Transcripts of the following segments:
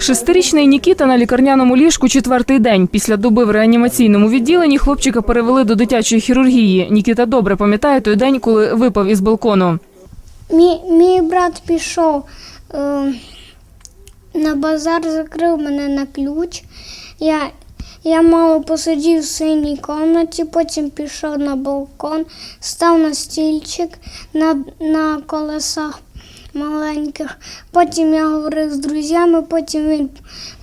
Шестирічний Нікіта на лікарняному ліжку четвертий день. Після доби в реанімаційному відділенні хлопчика перевели до дитячої хірургії. Нікіта добре пам'ятає той день, коли випав із балкону. Мій, мій брат пішов е, на базар, закрив мене на ключ. Я, я мало посидів в синій кімнаті, потім пішов на балкон, став на стільчик на, на колесах маленьких. Потім я говорив з друзями, потім він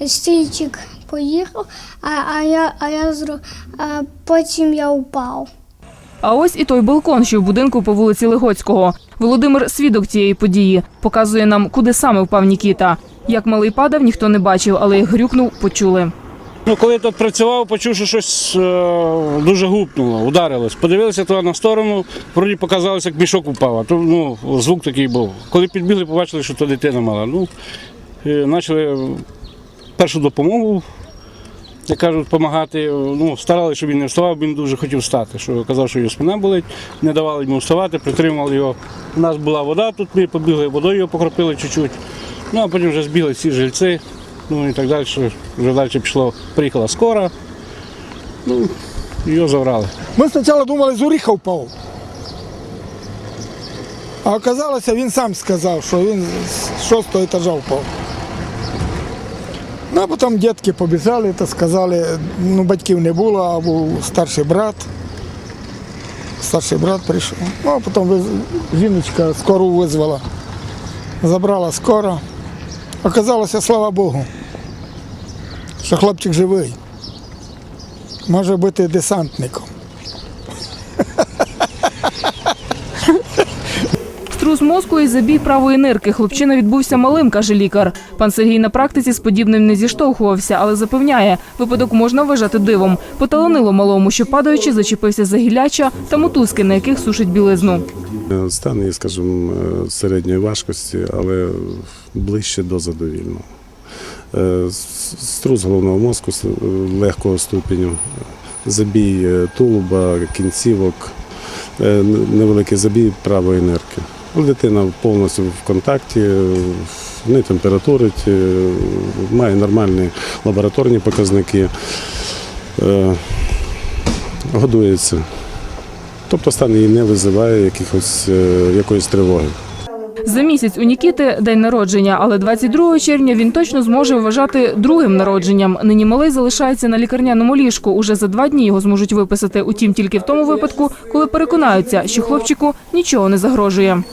стільчик поїхав, а, а, я, а, я, зро- а потім я упав. А ось і той балкон, що в будинку по вулиці Легоцького. Володимир свідок цієї події. Показує нам, куди саме впав Нікіта. Як малий падав, ніхто не бачив, але як грюкнув, почули. Ну, коли тут працював, почув, що щось е, дуже гупнуло, ударилось. Подивилися туди на сторону, вроді показалося, як мішок упав. А то ну, звук такий був. Коли підбігли, побачили, що то дитина мала. Ну, е, почали першу допомогу, як кажуть, допомагати. Ну, старалися, щоб він не вставав, він дуже хотів встати. Що казав, що його спина болить, не давали йому вставати, притримували його. У нас була вода, тут ми побігли, водою його покропили чуть-чуть. Ну, а потім вже збігли всі жильці, ну і так далі. Вже далі пішло, приїхала скора, ну, його забрали. Ми спочатку думали, з Уріха впав. А оказалося, він сам сказав, що він з шостого етажа впав. Ну, а потім дітки побіжали та сказали, ну батьків не було, а був старший брат. Старший брат прийшов. Ну, а потім жіночка скору визвала. Забрала скоро. Оказалося, слава Богу, що хлопчик живий. Може бути десантником. Струс мозку і забій правої нирки. Хлопчина відбувся малим, каже лікар. Пан Сергій на практиці з подібним не зіштовхувався, але запевняє, випадок можна вважати дивом. Поталанило малому, що падаючи, зачепився за гілляча та мотузки, на яких сушить білизну. Е, Стан є, скажімо, е, середньої важкості, але ближче до задовільного. Е, Струс головного мозку легкого ступеню, забій тулуба, кінцівок, невеликий забій правої нирки. Ну, Дитина повністю в контакті, не температурить, має нормальні лабораторні показники, е, годується. Тобто стан її не визиває якихось, е, якоїсь тривоги. За місяць у Нікіти день народження, але 22 червня він точно зможе вважати другим народженням. Нині малий залишається на лікарняному ліжку. Уже за два дні його зможуть виписати. Утім, тільки в тому випадку, коли переконаються, що хлопчику нічого не загрожує.